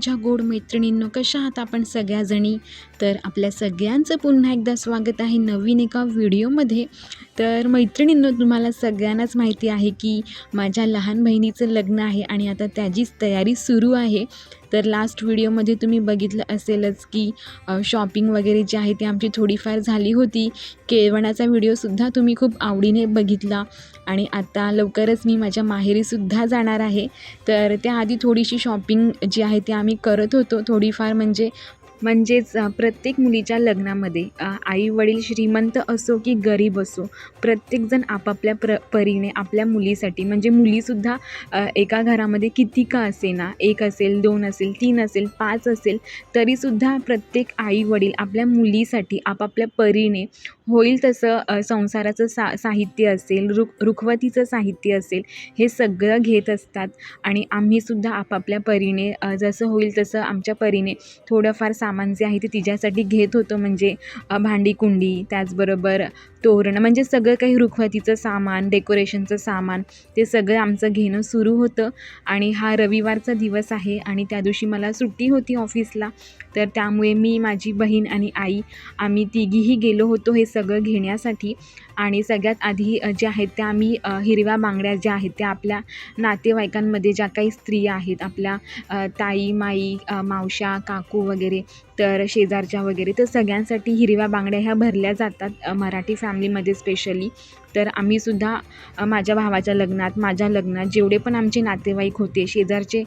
माझ्या गोड मैत्रिणींनो कशा आहात आपण सगळ्याजणी? तर आपल्या सगळ्यांचं पुन्हा एकदा स्वागत आहे नवीन एका व्हिडिओमध्ये. तर मैत्रिणींनो तुम्हाला सगळ्यांनाच माहिती आहे की माझ्या लहान बहिणीचं लग्न आहे आणि आता त्याचीच तयारी सुरू आहे. तर लास्ट व्हिडिओमध्ये तुम्ही बघितलं असेलच की शॉपिंग वगैरे जी आहे ती आमची थोडीफार झाली होती. केळवणाचा व्हिडिओसुद्धा तुम्ही खूप आवडीने बघितला. आणि आता लवकरच मी माझ्या माहेरीसुद्धा जाणार आहे. तर त्याआधी थोडीशी शॉपिंग जी आहे ती आम्ही करत होतो. थोडीफार म्हणजे म्हणजेच प्रत्येक मुलीच्या लग्नामध्ये आई वडील श्रीमंत असो की गरीब असो प्रत्येकजण आपापल्या प्र परीने आपल्या मुलीसाठी म्हणजे मुलीसुद्धा एका घरामध्ये किती का असेना एक असेल दोन असेल तीन असेल पाच असेल तरीसुद्धा प्रत्येक आई वडील आपल्या मुलीसाठी आपापल्या परीने होईल तसं संसाराचं सा साहित्य असेल रुख रुखवतीचं साहित्य असेल हे सगळं घेत असतात. आणि आम्हीसुद्धा आपापल्या परीने जसं होईल तसं आमच्या परीने थोडंफार सामान जे आहे ते तिच्यासाठी घेत होतो. म्हणजे भांडीकुंडी भांडी कुंडी त्याचबरोबर तोरणं म्हणजे सगळं काही रुखवतीचं सामान डेकोरेशनचं सामान ते सगळं आमचं घेणं सुरू होतं. आणि हा रविवारचा दिवस आहे आणि त्या दिवशी मला सुट्टी होती ऑफिसला. तर त्यामुळे मी माझी बहीण आणि आई आम्ही तिघीही गेलो होतो हे सगळं सगळं घेण्यासाठी. आणि सगळ्यात आधी जे ज्या आहेत त्या आम्ही हिरव्या बांगड्या ज्या आहेत त्या आपल्या नातेवाईकांमध्ये ज्या काही स्त्रिया आहेत आपल्या ताई माई मावशा मावश्या काकू वगैरे तर शेजारच्या वगैरे तर सगळ्यांसाठी हिरव्या बांगड्या ह्या भरल्या जातात मराठी फॅमिलीमध्ये स्पेशली तर आम्हीसुद्धा सुद्धा माझ्या भावाच्या लग्नात माझ्या लग्नात जेवढे पण आमचे नातेवाईक होते शेजारचे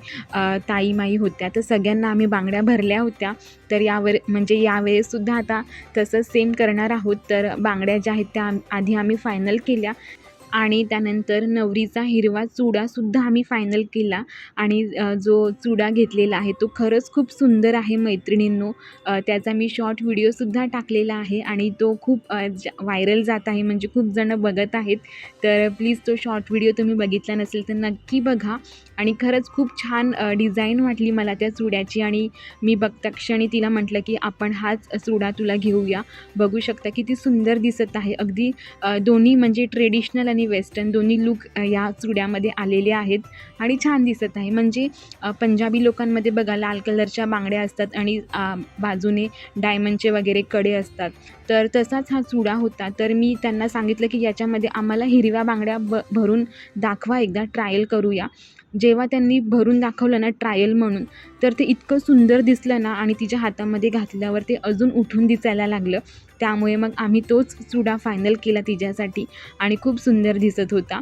ताईमाई होत्या तर सगळ्यांना आम्ही बांगड्या भरल्या होत्या. तर यावर म्हणजे यावेळेससुद्धा आता तसंच सेम करणार आहोत तर बांगड्या ज्या आहेत त्या आधी आम्ही फायनल केल्या. आणि त्यानंतर नवरीचा हिरवा चुडासुद्धा आम्ही फायनल केला. आणि जो चुडा घेतलेला आहे तो खरंच खूप सुंदर आहे मैत्रिणींनो. त्याचा मी शॉर्ट व्हिडिओसुद्धा टाकलेला आहे आणि तो खूप व्हायरल जात आहे म्हणजे खूप जणं बघत आहेत. तर प्लीज तो शॉर्ट व्हिडिओ तुम्ही बघितला नसेल तर नक्की बघा. आणि खरंच खूप छान डिझाईन वाटली मला त्या चुड्याची आणि मी बघता क्षणी तिला म्हटलं की आपण हाच चुडा तुला घेऊया. बघू शकता किती सुंदर दिसत आहे. अगदी दोन्ही म्हणजे ट्रेडिशनल आणि वेस्टर्न दोन्ही लुक या चुड्यामध्ये आलेले आहेत आणि छान दिसत आहे. म्हणजे पंजाबी लोकांमध्ये बघा लाल कलरच्या बांगड्या असतात आणि बाजूने डायमंडचे वगैरे कडे असतात. तर तसाच हा चुडा होता. तर मी त्यांना सांगितलं की याच्यामध्ये आम्हाला हिरव्या बांगड्या ब भरून दाखवा एकदा ट्रायल करूया. जेव्हा त्यांनी भरून दाखवलं ना ट्रायल म्हणून तर ते इतकं सुंदर दिसलं ना आणि तिच्या हातामध्ये घातल्यावर ते अजून उठून दिसायला लागलं. त्यामुळे मग आम्ही तोच चुडा फायनल केला तिच्यासाठी आणि खूप सुंदर दिसत होता.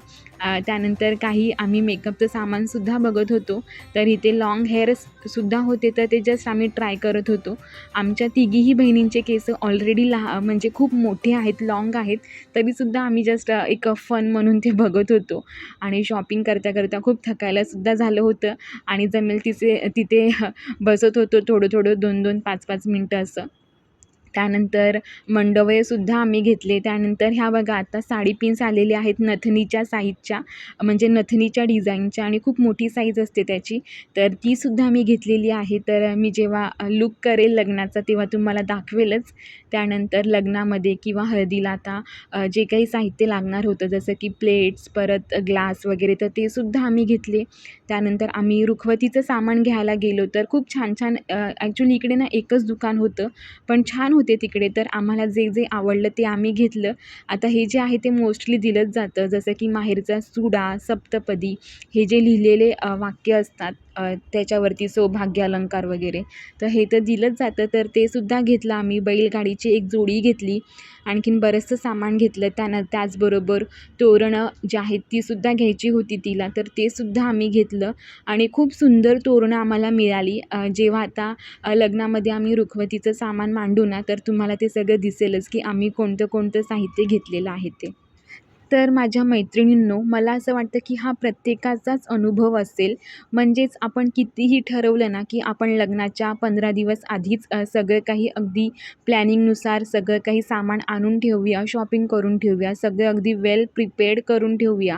त्यानंतर काही आम्ही मेकअपचं सामानसुद्धा बघत होतो. तर इथे लाँग हेअर्ससुद्धा होते तर ते जस्ट आम्ही ट्राय करत होतो. आमच्या तिघीही बहिणींचे केस ऑलरेडी लहा म्हणजे खूप मोठे आहेत लाँग आहेत तरीसुद्धा आम्ही जस्ट एक फन म्हणून ते बघत होतो. आणि शॉपिंग करता करता खूप थकायलासुद्धा झालं होतं. आणि जमेल तिचे तिथे बसत होतो थोडं थोडं दोन दोन पाच पाच मिनटं असं. त्यानंतर मंडवयसुद्धा आम्ही घेतले. त्यानंतर ह्या बघा आता साडी पिन्स आलेले आहेत नथनीच्या साईजच्या म्हणजे नथनीच्या डिझाईनच्या आणि खूप मोठी साईज असते त्याची. तर तीसुद्धा मी घेतलेली आहे. तर मी जेव्हा लुक करेल लग्नाचा तेव्हा तुम्हाला दाखवेलच. त्यानंतर लग्नामध्ये किंवा हळदीला आता जे काही साहित्य लागणार होतं जसं की प्लेट्स परत ग्लास वगैरे तर ते सुद्धा आम्ही घेतले. त्यानंतर आम्ही रुखवतीचं सामान घ्यायला गेलो तर खूप छान छान ॲक्च्युली इकडे ना एकच दुकान होतं. पण छान होते तिकडे तर आम्हाला जे जे आवडलं ते आम्ही घेतलं. आता हे जे आहे ते मोस्टली दिलंच जातं. जसं की माहेरचा चुडा सप्तपदी हे जे लिहिलेले वाक्य असतात त्याच्यावरती सौभाग्य अलंकार वगैरे. तर हे तर दिलंच जातं. तर ते सुद्धा घेतलं आम्ही. बैलगाडीची एक जोडी घेतली. आणखीन बरंचसं सामान घेतलं. त्यानं त्याचबरोबर तोरणं जी आहेत तीसुद्धा घ्यायची होती तिला. तर ते सुद्धा आम्ही घेतलं. आणि खूप सुंदर तोरणं आम्हाला मिळाली. जेव्हा आता लग्नामध्ये आम्ही रुखवतीचं सामान मांडू ना तर तुम्हाला ते सगळं दिसेलच की आम्ही कोणतं कोणतं साहित्य घेतलेलं आहे ते. तर माझ्या मैत्रिणींनो मला असं वाटतं की हा प्रत्येकाचाच अनुभव असेल. म्हणजेच आपण कितीही ठरवलं ना की आपण लग्नाच्या पंधरा दिवस आधीच सगळं काही अगदी प्लॅनिंगनुसार सगळं काही सामान आणून ठेवूया शॉपिंग करून ठेवूया सगळं अगदी वेल प्रिपेअर्ड करून ठेवूया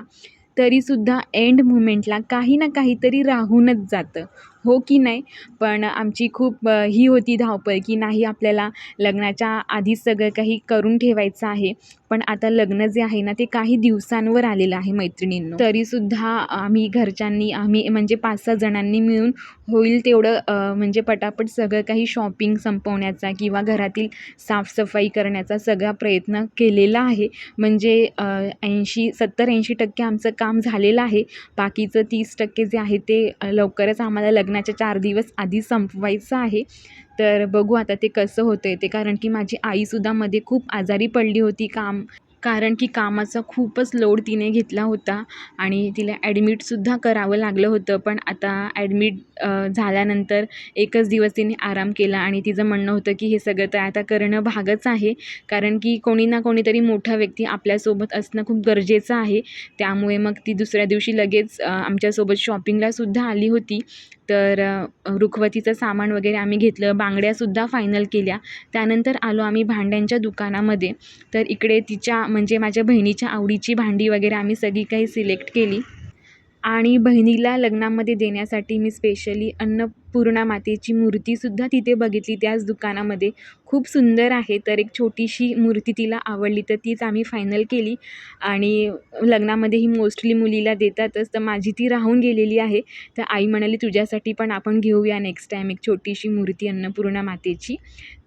तरीसुद्धा एंड मुमेंटला काही ना काहीतरी राहूनच जातं. हो की नाही? पण आमची खूप ही होती धावपळ की नाही आपल्याला लग्नाच्या आधीच सगळं काही करून ठेवायचं आहे. पण आता लग्न जे आहे ना ते काही दिवसांवर आलेलं आहे मैत्रिणींनो. तरीसुद्धा आम्ही घरच्यांनी आम्ही म्हणजे पाच सहा जणांनी मिळून होईल तेवढं म्हणजे पटापट सगळं काही शॉपिंग संपवण्याचा किंवा घरातील साफसफाई करण्याचा सगळा प्रयत्न केलेला आहे. म्हणजे ऐंशी सत्तर ऐंशी टक्के आमचं काम झालेलं आहे. बाकीचं तीस टक्के जे आहे ते लवकरच आम्हाला लग्न लग्नाच्या चार दिवस आधी संपवायचं आहे. तर बघू आता ते कसं होतं आहे ते. कारण की माझी आईसुद्धा मध्ये खूप आजारी पडली होती काम. कारण की कामाचा खूपच लोड तिने घेतला होता. आणि तिला ॲडमिटसुद्धा करावं लागलं होतं. पण आता ॲडमिट झाल्यानंतर एकच दिवस तिने आराम केला. आणि तिचं म्हणणं होतं की हे सगळं तर आता करणं भागच आहे. कारण की कोणी ना कोणीतरी मोठा व्यक्ती आपल्यासोबत असणं खूप गरजेचं आहे. त्यामुळे मग ती दुसऱ्या दिवशी लगेच आमच्यासोबत शॉपिंगलासुद्धा आली होती. तर रुखवतीचं सामान वगैरे आम्ही घेतलं. बांगड्यासुद्धा फायनल केल्या. त्यानंतर आलो आम्ही भांड्यांच्या दुकानामध्ये. तर इकडे तिच्या म्हणजे माझ्या बहिणीच्या आवडीची भांडी वगैरे आम्ही सगळी काही सिलेक्ट केली. आणि बहिणीला लग्नामध्ये देण्यासाठी मी स्पेशली अन्न मातेची मूर्तीसुद्धा तिथे बघितली. त्याच दुकानामध्ये खूप सुंदर आहे. तर एक छोटीशी मूर्ती तिला आवडली तर तीच आम्ही फायनल केली. आणि लग्नामध्ये ही मोस्टली मुलीला देतातच तर माझी ती राहून गेलेली आहे. तर आई म्हणाली तुझ्यासाठी पण आपण घेऊया नेक्स्ट टाईम एक छोटीशी मूर्ती अन्नपूर्णा मातेची.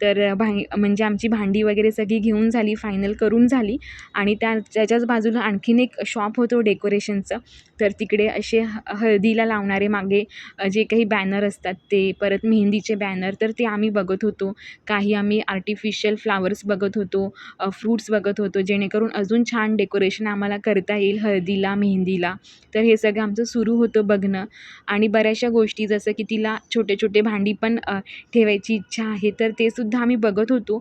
तर भा म्हणजे आमची भांडी वगैरे सगळी घेऊन झाली फायनल करून झाली. आणि त्या त्याच्याच बाजूला आणखीन एक शॉप होतो डेकोरेशनचं तर तिकडे असे ह हळदीला लावणारे मागे जे काही बॅनर असतात ते परत मेहंदीचे बॅनर तर ते आम्ही बघत होतो. काही आम्ही आर्टिफिशियल फ्लावर्स बघत होतो फ्रूट्स बघत होतो जेणेकरून अजून छान डेकोरेशन आम्हाला करता येईल हळदीला मेहंदीला. तर हे सगळं आमचं सुरू होतं बघणं. आणि बऱ्याचशा गोष्टी जसं की तिला छोटे छोटे भांडी पण ठेवायची इच्छा आहे तर ते सुद्धा आम्ही बघत होतो.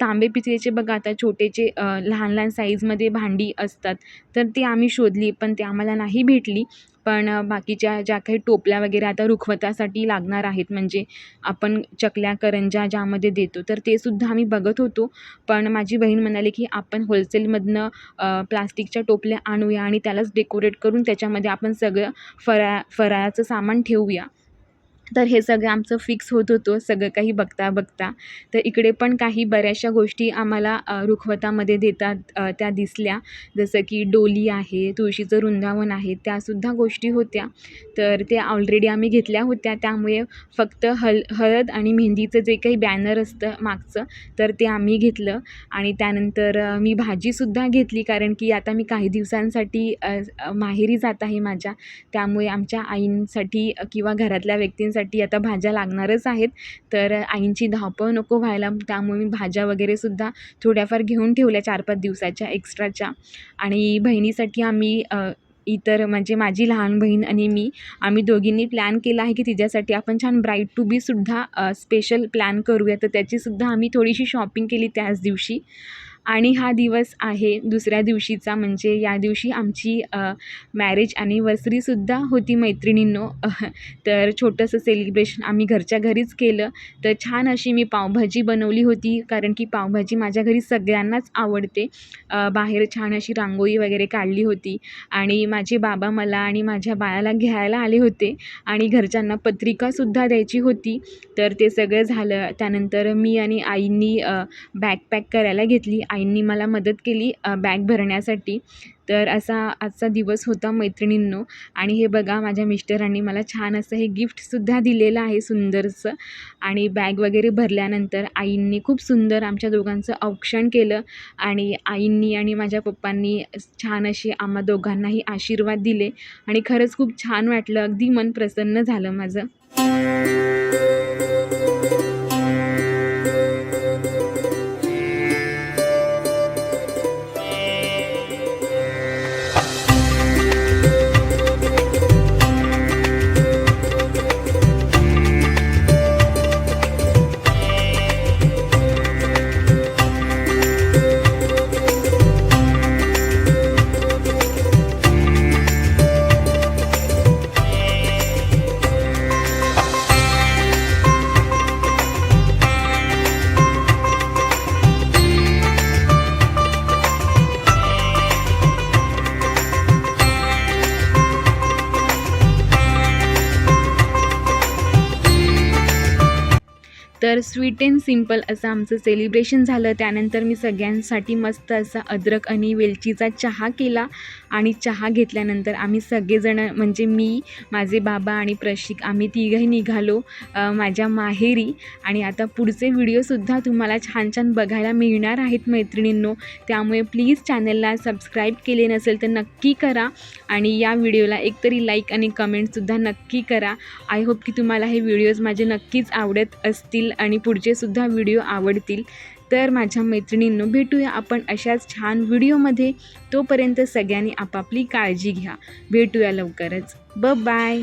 तांबे पितळेचे बघा आता छोटेचे लहान लहान साईजमध्ये भांडी असतात तर ती आम्ही शोधली पण ते आम्हाला नाही भेटली. पण बाकीच्या ज्या काही टोपल्या वगैरे आता रुखवतासाठी लागणार आहेत म्हणजे आपण चकल्या करंज्या ज्यामध्ये देतो तर ते सुद्धा आम्ही बघत होतो. पण माझी बहीण म्हणाली की आपण होलसेलमधनं प्लास्टिकच्या टोपल्या आणूया आणि त्यालाच डेकोरेट करून त्याच्यामध्ये आपण सगळं फरा फराळाचं सामान ठेवूया. तर हे सगळं आमचं फिक्स होत होतं सगळं काही बघता बघता. तर इकडे पण काही बऱ्याचशा गोष्टी आम्हाला रुखवतामध्ये देतात त्या दिसल्या. जसं की डोली आहे तुळशीचं वृंदावन आहे त्यासुद्धा गोष्टी होत्या. तर ते ऑलरेडी आम्ही घेतल्या होत्या. त्यामुळे फक्त हल हळद आणि मेहंदीचं जे काही बॅनर असतं मागचं तर ते आम्ही घेतलं. आणि त्यानंतर मी भाजीसुद्धा घेतली कारण की आता मी काही दिवसांसाठी माहेरी जात आहे माझ्या. त्यामुळे आमच्या आईंसाठी किंवा घरातल्या व्यक्तींसाठी आता भाज्या लागणारच आहेत. तर आईंची धावपळ नको व्हायला त्यामुळे मी भाज्या वगैरेसुद्धा थोड्याफार घेऊन ठेवल्या चार पाच दिवसाच्या एक्स्ट्राच्या आणि बहिणीसाठी आम्ही इतर म्हणजे माझी लहान बहीण आणि मी आम्ही दोघींनी प्लॅन केला आहे की तिच्यासाठी आपण छान ब्राईड टू बीसुद्धा स्पेशल प्लॅन करूया. तर त्याचीसुद्धा आम्ही थोडीशी शॉपिंग केली त्याच दिवशी. आणि हा दिवस आहे दुसऱ्या दिवशीचा म्हणजे या दिवशी आमची मॅरेज ॲनिव्हर्सरीसुद्धा होती मैत्रिणींनो. तर छोटंसं सेलिब्रेशन आम्ही घरच्या घरीच केलं. तर छान अशी मी पावभाजी बनवली होती कारण की पावभाजी माझ्या घरी सगळ्यांनाच आवडते. बाहेर छान अशी रांगोळी वगैरे काढली होती आणि माझे बाबा मला आणि माझ्या बाळाला घ्यायला आले होते आणि घरच्यांना पत्रिकासुद्धा द्यायची होती. तर ते सगळं झालं. त्यानंतर मी आणि आईंनी बॅग पॅक करायला घेतली आईंनी मला मदत केली बॅग भरण्यासाठी. तर असा आजचा दिवस होता मैत्रिणींनो. आणि हे बघा माझ्या मिस्टरांनी मला छान असं हे गिफ्टसुद्धा दिलेलं आहे सुंदरसं. आणि बॅग वगैरे भरल्यानंतर आईंनी खूप सुंदर आमच्या दोघांचं औक्षण केलं. आणि आईंनी आणि माझ्या पप्पांनी छान असे आम्हा दोघांनाही आशीर्वाद दिले. आणि खरंच खूप छान वाटलं. अगदी मन प्रसन्न झालं माझं. तर स्वीट अँड सिंपल असं आमचं सेलिब्रेशन झालं. त्यानंतर मी सगळ्यांसाठी मस्त असा अद्रक आणि वेलचीचा चहा केला आणि चहा घेतल्यानंतर आम्ही सगळेजणं म्हणजे मी माझे बाबा आणि प्रशिक आम्ही तिघंही निघालो माझ्या माहेरी. आणि आता पुढचे व्हिडिओसुद्धा तुम्हाला छान छान बघायला मिळणार आहेत मैत्रिणींनो. त्यामुळे प्लीज चॅनलला सबस्क्राईब केले नसेल तर नक्की करा. आणि या व्हिडिओला एकतरी लाईक आणि कमेंटसुद्धा नक्की करा. आय होप की तुम्हाला हे व्हिडिओज माझे नक्कीच आवडत असतील. आणि पुढचेसुद्धा व्हिडिओ आवडतील तर माझ्या मैत्रिणींनो भेटूया आपण अशाच छान व्हिडिओमध्ये. तोपर्यंत सगळ्यांनी आपापली काळजी घ्या. भेटूया लवकरच. ब बाय